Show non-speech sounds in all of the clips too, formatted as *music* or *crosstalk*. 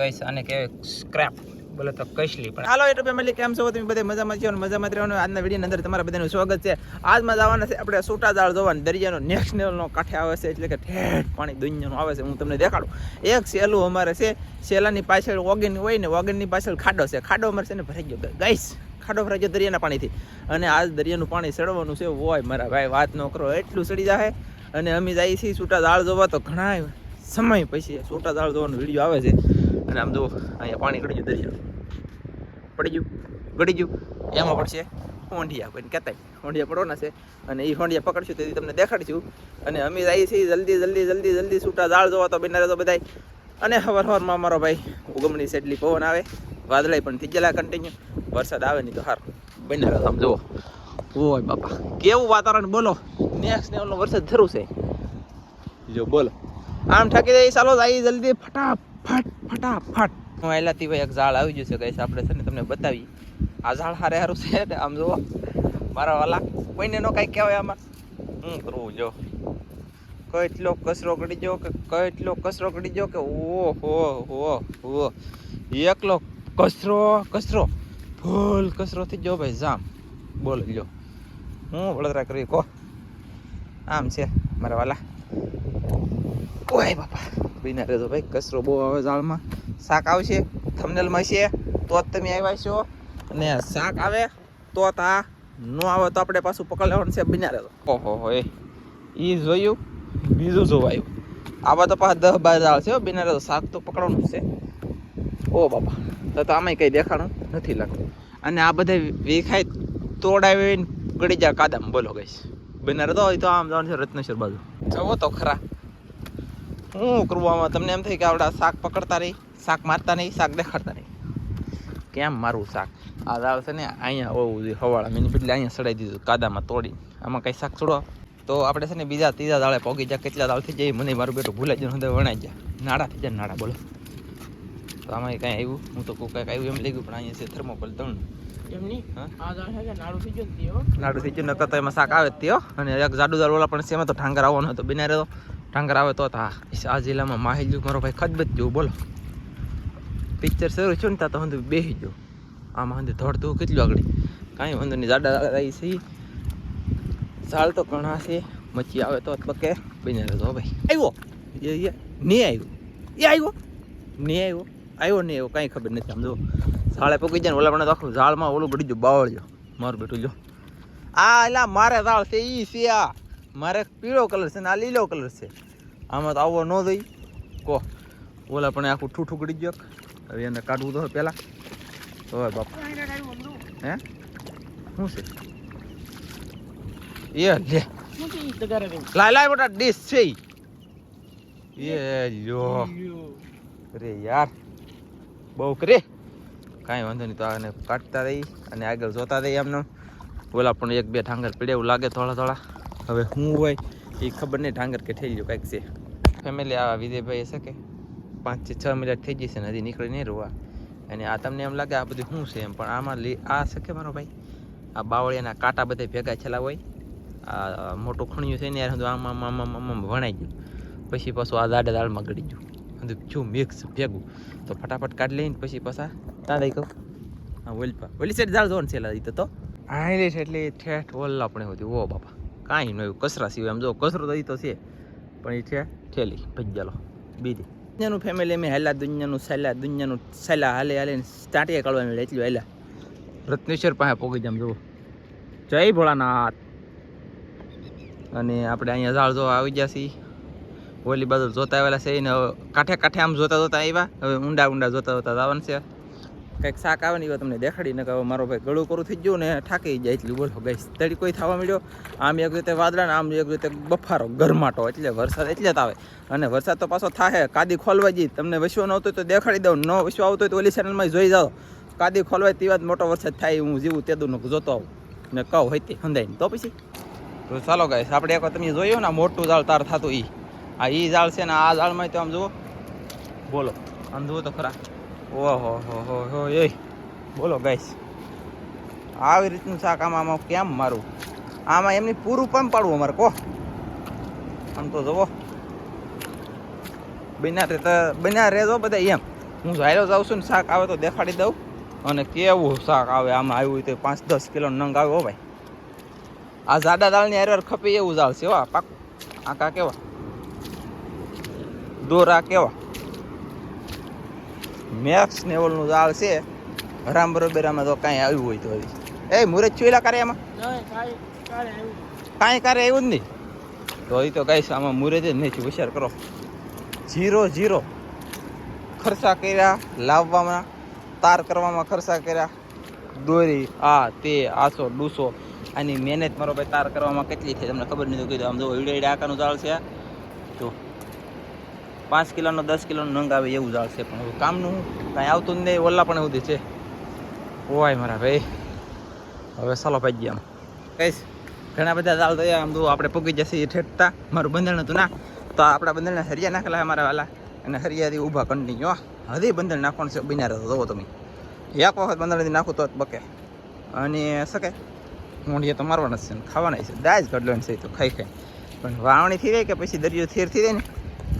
કઈશ અને કહેવાય સ્ક્રેપ બોલે તો કશલી પણ હાલો, એટલે ફેમિલી કેમ છો? તમે બધા મજામાં છો મજામાં રહેવાનું આજના વીડિયો અંદર તમારા બધાનું સ્વાગત છે. આજમાં જવાના છે આપણે સોટા દાળ જોવાનું. દરિયાનો નેક્સ્ટ લેવલનો કાંઠે આવે છે, એટલે કે ઠેઠ પાણી દુનિયાનું આવે છે. હું તમને દેખાડું. એક સેલું અમારે છે સેલાની પાછળ ઓગન હોય ને, ઓગનની પાછળ ખાડો છે. ખાડો અમારે છે ને ભરાઈ ગયો. ગઈશ ખાડો ભરાઈ ગયો દરિયાના પાણીથી. અને આજ દરિયાનું પાણી સડવાનું છે. હોય મારા ભાઈ, વાત ન કરો. એટલું સડી જાય અને અમે જઈએ છીએ છૂટા દાળ જોવા તો ઘણા સમય પછી છૂટા દાળ જોવાનો વીડિયો આવે છે. અને આમ જો અહીંયા પાણી ગળી ગયું દરિયા. પડી ગયું? ગળી ગયું? એમાં પડશે હોંડિયા કોઈને કહેતા હોંડિયા પડવાના છે. અને એ હોંડિયા પકડશું તેથી તમને દેખાડીશું. અને અમે જઈએ છીએ જલ્દી જલ્દી જલ્દી જલ્દી છૂટા ઝાડ જોવા તો બિનારે તો બધાય. અને હવાર હવારમાં અમારો ભાઈ ઉગમણી સેટલી પવન આવે. વાદળાઈ પણ થઈ ગયેલા કન્ટિન્યુ વરસાદ આવે નહીં તો સારું બિનારે આમ જુઓ. ઓય બાપા. કેવું વાતાવરણ? બોલો. નેક્સ્ટ લેવલનો વરસાદ શરૂ છે. જો બોલો. આમ ઠાકી દઈ ચાલો જાય જલ્દી ફટાફટ ફટાફટ. હું એલાથી ભાઈ એક ઝાડ આવી ગયું છે કઈ આપણે છે ને તમને બતાવી. આ ઝાડ હારે સારું છે ને, આમ જુઓ. મારા વાલા, કોઈને નો કાંઈ કહેવાય આમાં. હું કરવું, જો. કેટલો કચરો કડી ગયો કે, કેટલો કચરો કડી ગયો કે ઓ હો હો. હો એકલો કચરો કચરો. ફૂલ કચરો થઈ ગયો ભાઈ, જામ. બોલ લ્યો હું વડોદરા કરી કહો આમ છે, મારા વાલા. ઓય બાપા. બીના રહેજો ભાઈ, કચરો બહુ આવે જાળમાં શાક આવશે થમનેલમાં છે તો જ તમે આવ્યા છો. અને શાક આવે તો આ ન આવે તો આપણે પાછું પકડ લેવાનું છે બીના રહેજો ઓહો હો, એ. જોયું, બીજું જોવાયું. આવા તો પાછા દસ બાર જાળ છે બીના રહેજો શાક તો પકડવાનું છે. ઓ બાપા, તો તો આમાંય કંઈ દેખાણું નથી લાગતું. અને આ બધા વેખાય તોડાવીને ગળી જા કાદામાં બોલો ગઈશ. બિનારે તો આમ જવાનું છે રત્નેશ્વર બાજુ. જવો તો ખરા. શું કરવામાં તમને એમ થાય કે આવડા શાક પકડતા રહી શાક મારતા નહીં શાક દેખાડતા નહીં. કેમ મારું શાક? આ દાળ છે ને અહીંયા હોવું જોઈએ હવાળા. મેં બદલે અહીંયા સડાઈ દીધું કાદામાં તોડી. આમાં કંઈ શાક છોડો? તો આપણે છે ને બીજા ત્રીજા દાળે પોગી જાય કેટલા દાળ થઈ જાય મને મારું બેટું ભૂલાઈ જાય અંદર વણાઈ જાય નાડા થઈ જાય નાડા બોલો. તો આમાં કાંઈ આવ્યું? હું તો કોઈ કાંઈક આવ્યું એમ લઈ ગયું પણ અહીંયા છે થર્મોકોલ હા? દાળ કે નાડું થઈ ગયું તે હો. નાડું થઈ ગયું નકર તો એમાં શાક આવે જ તે અને એક જાડુદાર ઓલા પણ એમાં તો ઠાંગર આવવાનો હતો બિના રહ્યો ઠાંગર આવે તો હા આ જિલ્લામાં માહિલ મારો ભાઈ ખદબત જેવું બોલો. પિક્ચર શરૂ થયું ને ત્યાં તો હું બેસી ગયો. આમાં હું ધોડતું કેટલું આગળ. કાંઈ વાંધો નહીં જાડા આવી છે. ઝાડ તો ઘણા છે. મચ્છી આવે તો પકે. બની રહ્યો ભાઈ. આવ્યો? એ નહીં આવ્યો. એ આવ્યો? નહીં આવ્યો. આવ્યો નહીં આવ્યો કાંઈ ખબર નથી આમ જો. ઝાડે પકી જાય ને ઓલા પણ તો આખું ઝાડમાં ઓલું બળી ગયું બાવળજો મારું બેઠું જો. આ એલા મારે ઝાડ છે એ છે આ. મારે પીળો કલર છે ને આ લીલો કલર છે. આમાં તો આવો ન દઈ કો, ઓલા પણ આખું ઠૂઠું ગળી ગયો. હવે એને કાઢવું તો પહેલાં. હવે બાપ. હે? શું છે? એ લે? લાય લાય બેટા, ડીશ છે. એ લ્યો. અરે યાર. બહુ કરે. કાંઈ વાંધો નહીં, તો આને કાઢતા રહી અને આગળ જોતા રહી એમને. ઓલા પણ એક બે ઠાંગર પીડે એવું લાગે થોડા થોડા હવે શું હોય એ ખબર નહીં, ઢાંગર કે થઈ ગયો કાંઈક છે. ફેમિલી આવા વિજયભાઈ હશે કે? પાંચ છ મિનિટ થઈ જશે ને નીકળી નહીં રોવા. અને આ તમને એમ લાગે આ બધું શું છે એમ, પણ આમાં આ શકે મારો ભાઈ? આ બાવળિયાના કાંટા બધા ભેગા છેલ્લા હોય. આ મોટું ખણિયું છે ને યાર આમાં આમાં આમાં વણાઈ ગયું. પછી પાછું આ દાડે દાળમાં ગળી ગયું. બધું શું મિક્સ ભેગું. તો ફટાફટ કાઢી લઈને પછી પાછા ત્યાં દઈ કહું. હા ઓલી પા ઓલી સાઈડ દાળ જોવાનું છે તો. તો હાઈલેટ એટલે ઠેઠ ઓલ આપણે હોતી ઓ બાપા. કાંઈ નહીં કચરા સિવાય. આમ જો કચરો તો તો છે. પણ એ છે ઠેલી ભજ્જાલો બીજી. દુનિયાનું ફેમિલી અમે હેલા દુનિયાનું સહેલા દુનિયાનું સહેલા હાલે હાલે સ્ટાર્ટિયા કાઢવાનું એટલું હેલા રત્નેશ્વર પાસે પોગી જામ, જુઓ. જય ભોળાનાથ. અને આપણે અહીંયા ઝાડ જોવા આવી ગયા છીએ. ઓલી બાજુ જોતા આવેલા છે, ને કાંઠે કાંઠે આમ જોતા જોતા આવ્યા. હવે ઊંડા ઊંડા જોતા જોતા જવાનું છે. કંઈક શાક આવે ને એ તમને દેખાડી ને હવે મારો ભાઈ ગળું કરું થઈ ગયું ને ઠાકી જાય એટલું, બોલો ગઈ તડી કોઈ થવા મળ્યો આમ એક રીતે વાદળા ને આમ એક રીતે બફારો, ગરમાટો, એટલે વરસાદ એટલે જ આવે. અને વરસાદ તો પાછો થાય કાદી ખોલવા જઈ. તમને વિશ્વ ન આવતો તો દેખાડી દઉં, ન વિશ્વ આવતો હોય તો ઓલી ચેનલમાં જોઈ જાઓ. કાદી ખોલવાય તેવા જ મોટો વરસાદ થાય, હું જીવું તે દુનું જોતો આવું. ને કહું હોય તે હંધાઈને. તો પછી? તો ચાલો ગાઈસ, આપણે એક વાર તમે જોયું ને મોટું ઝાડ તાર થતું એ આ એ ઝાડ છે ને આ ઝાડમાં તો આમ જુઓ. બોલો, આમ જુઓ તો ખરા. ઓહો, હો હો હો, એ. બોલો ગાઈસ આવી રીતનું શાક આમાં આમાં કેમ મારું? આમાં એમની પૂરું પણ પાડવું અમારે કહો આમ તો જુઓ બન્યા તો બન્યા રહેજો બધા એમ. હું જાયરો જાઉં છું ને શાક આવે તો દેખાડી દઉં. અને કેવું શાક આવે આમાં આવ્યું હોય તો પાંચ દસ કિલો નંગ આવે હો ભાઈ. આ જાડા દાળની હારે ખપે એવું જાળ છે વા પાક. આકા કેવા? દોરા કેવા? મેક્સ લેવલનું જાળ છે. હરામ બરોબર આમાં તો કાંઈ આવ્યું હોય તો હવે. એ મુરત છુએલા કરે એમાં કાંઈ કરે એવું જ નહીં? તો એ તો કહીશ આમાં મુરત જ નહીં હોશિયાર કરો. જીરો જીરો ખર્ચા કર્યા લાવવામાં તાર કરવામાં ખર્ચા કર્યા. દોરી આ તે આસો ડૂસો. આની મહેનત મારો ભાઈ તાર કરવામાં કેટલી થઈ તમને ખબર નહીં તો કીધું. આમ જો ઈડે આકાનું ચાલશે. જો પાંચ કિલોનો, દસ કિલોનો નંગ આવે એવું ઝાડ પણ હવે કામનું કાંઈ આવતું જ નહીં, ઓલા પણ એવું જ છે. ઓય મારા ભાઈ. હવે ચાલો ભાઈ ગયા કહીશ ઘણા બધા ઝાડ તો આમ તો આપણે પૂગી જશે ઠેઠતા. મારું બંધણ હતું ના, તો આપણા બંધણને હરિયા નાખેલા મારા વાલા. અને હરિયાથી ઊભા કન્ટિન્યુ હજી બંધણ નાખવાનું છે, બિના રહેતો જોવો તમે. એક વખત બંધણથી નાખું તો બકે. અને શકે મૂંઢિયા તો મારવાના છે ખાવાના છે. દાજ કડલણ છે તો, ખાઈ ખાઈ. પણ વાવણી થઈ જાય કે પછી દરિયો થેર થઈ જાય ને?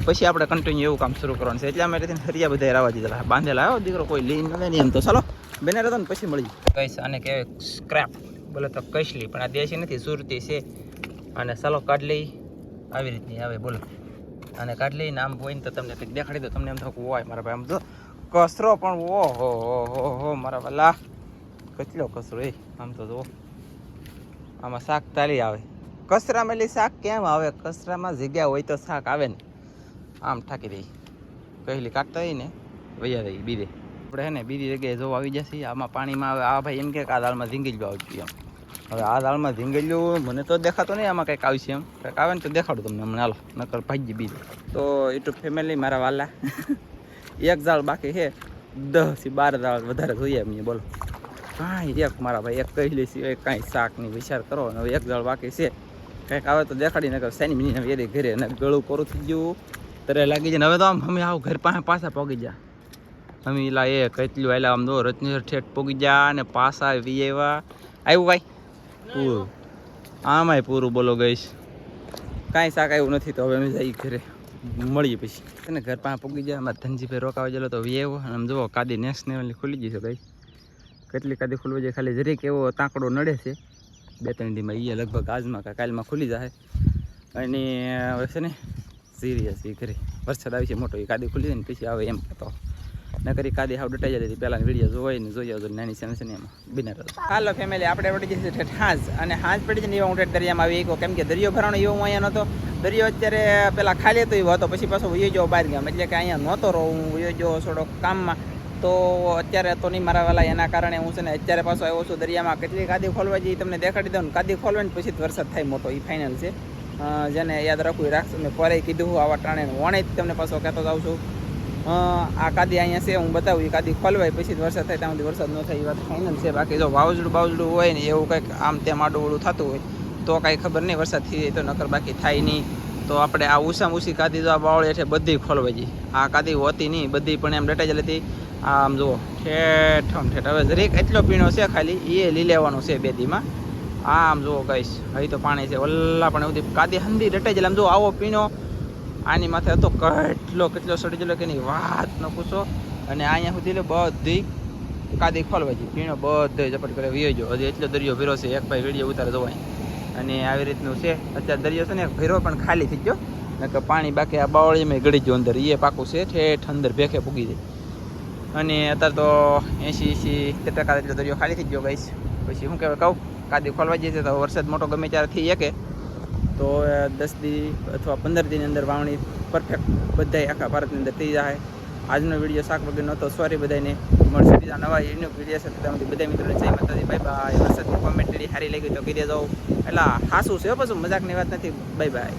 પછી આપણે કન્ટિન્યુ એવું કામ શરૂ કરવાનું છે. એટલે અમે રીતે હરિયા બધા રાવા દીધેલા. બાંધેલા આવ્યો દીકરો કોઈ લઈને ન નહીં એમ તો. ચાલો બેને રહેતો ને પછી મળી કઈશ, આને કહેવાય સ્ક્રેપ બોલે તો કઈશલી પણ આ દેશી નથી, સુરતી છે. અને ચાલો, કાઢ લઈ. આવી રીતની આવે બોલો. અને કાઢ લઈને આમ હોય ને તો તમને કંઈક દેખાડી દો. તમને એમ થતું હોય મારા ભાઈ, આમ તો કચરો પણ ઓ હો હો હો, મારા વાલા. કેટલો કચરો એ, આમ તો જુઓ. આમાં શાક તાલી આવે. કસરામાં એટલે શાક કેમ આવે? કચરામાં જગ્યા હોય તો શાક આવે ને. આમ ઠાકી દઈ કહેલી કાઢતા હોય ને વૈયા દઈ બીજે. આપણે હે ને બીજી જગ્યાએ જોવા આવી જશે. આમાં પાણીમાં આવે. આ ભાઈ એમ કે આ દાળમાં ઝીંગેલું જોઈએ એમ. હવે આ દાળમાં ઝીંગેલું મને તો દેખાતો નહીં આમાં કંઈક આવશે એમ. કંઈક આવે ને તો દેખાડું તમને હમણાં. હાલો, નકર ભાજી બીજું. તો યુટ્યુબ ફેમિલી મારા વાલા. *laughs* એક દાળ બાકી છે. દસથી બાર દાળ વધારે જોઈએ એમ બોલો. કાંઈ એક મારા ભાઈ એક કહી સિવાય કાંઈ શાક નહીં. વિચાર કરો. હવે એક દાળ બાકી છે. કંઈક આવે તો દેખાડી, નકર શેની મિની ઘરે. અને ગળું કોરું થઈ ગયું. તરે લાગી જાય હવે તો આમ અમે આવું ઘર પાસે પાછા પોગી જા અમે એલા એ કેટલું એલા આમ દો રત્નેશ્વર ઠેઠ પોગી જા અને પાછા વી આવ્યા. આવ્યું ભાઈ? પૂરું. આમાંય પૂરું બોલો ગઈશ. કાંઈ શાક આવ્યું નથી તો હવે અમે જઈએ ઘરે. મળીએ પછી. અને ઘર પાસે પૂગી જાય અમારે ધનજીભાઈ રોકાવા ગયેલો તો વી અને આમ જુઓ, કાદી નેક્સ્ટ લેવલની ખુલી ગઈ ભાઈ. કેટલી કાદી ખુલવા જાય ખાલી જરીક એવો તાંકડો નડે છે. બે ત્રણ દીમાં એ લગભગ આજમાં કાલમાં ખુલી જાય અને હવે છે ને સિરિયસ એ કરી વરસાદ આવી છે, મોટો એ કાદી ખુલી જાય ને પછી આવે એમ કહેતો કરી કાદી હાવ ડટાઈ જતી હતી પહેલાં વીડિયો જોવાય ને જોઈ આવજો નાની છે ને એમાં બિના હાલો ફેમિલી આપણે પડી જશે ઠેઠ હાંજ. અને હાંજ પડી જઈને એવા હું ઠેઠ દરિયામાં આવી ગયો. કેમ કે દરિયો ભરાણો એવો અહીંયા નહોતો. દરિયો અત્યારે પેલા ખાલી હતો, એવો હતો. પછી પાછો વયો ગયો બહાર ગામ. એટલે કે અહીંયા નહોતો રહો હું વયો ગયો થોડોક કામમાં. તો અત્યારે તો નહીં મારા વાલા. એના કારણે હું છે ને અત્યારે પાછો આવ્યો છું દરિયામાં. કેટલી કાદી ખોલવા જઈએ તમને દેખાડી દઉં ને. કાદી ખોલવે ને પછી જ વરસાદ થાય મોટો. એ ફાઇનલ છે. જેને યાદ રાખવું એ રાખશું. મેં ફરે કીધું આવા ટાણે વણે જ તમને પાછો કહેતો જાઉં છું. આ કાદી અહીંયા છે, હું બતાવું, એ કાદી ખોલવાય, પછી જ વરસાદ થાય, ત્યાં સુધી વરસાદ ન થાય, એ વાત ફાઇનલ છે. બાકી જો વાવઝડું બાવઝડું હોય ને, એવું કંઈક આમ તેમ આડું થતું હોય, તો કાંઈ ખબર નહીં, વરસાદ થઈ જાય તો, નકર બાકી થાય નહીં. તો આપણે આ ઉષામાં ઉસી કાદી જો આ બાવળી છે બધી ખોલવાઈ જઈ આ કાદી હોતી નહીં, બધી પણ એમ ડટાઈ જતી આમ જુઓ, ઠેઠ ઠેઠ હવે જરીક એટલો પીણો છે ખાલી, એ લઈ લેવાનો છે બે દીમાં. આમ જુઓ કહીશ હવે તો પાણી છે ઓલા પણ એવું કાદી હંદી રટાઈ જાય આમ જુઓ, આવો પીણો. આની માથે હતો કેટલો કેટલો સડી ગયેલો કે એની વાત ન પૂછો. અને અહીંયા સુધી લે બધી કાદી ખોલવાઈ ગઈ. પીણો બધો ઝપટ કરે ગયો. હજી એટલો દરિયો ભીરો છે, એક ભાઈ વીડિયો ઉતારે જોવાય અને આવી રીતનું છે. અત્યારે દરિયો છે ને ભીરો પણ ખાલી થઈ ગયો. નકર પાણી બાકી આ બાવળીમાં ગળી ગયું અંદર. એ પાકું છે ઠેઠ અંદર ભેખે પૂગી જાય. અને અત્યારે તો એંસી એંસી ટકા એટલો દરિયો ખાલી થઈ ગયો ગઈશ પછી શું કહેવાય કહું? કાદી ખોલવા જઈએ તો વરસાદ મોટો ગમે ત્યારે થઈ શકે. તો દસ દી અથવા પંદર દિનની અંદર વાવણી પરફેક્ટ બધાય આખા ભારતની અંદર થઈ જાય. આજનો વીડિયો શાક વગર નહોતો સોરી બધાને મળશે બીજા નવા એનો વીડિયો સાથે. તમે બધા મિત્રોને જય માતાજી. બાય બાય વરસાદની કોમેન્ટ સારી લાગી તો કરી જાઓ એટલે હાસું છે પછી. મજાકની વાત નથી. Bye bye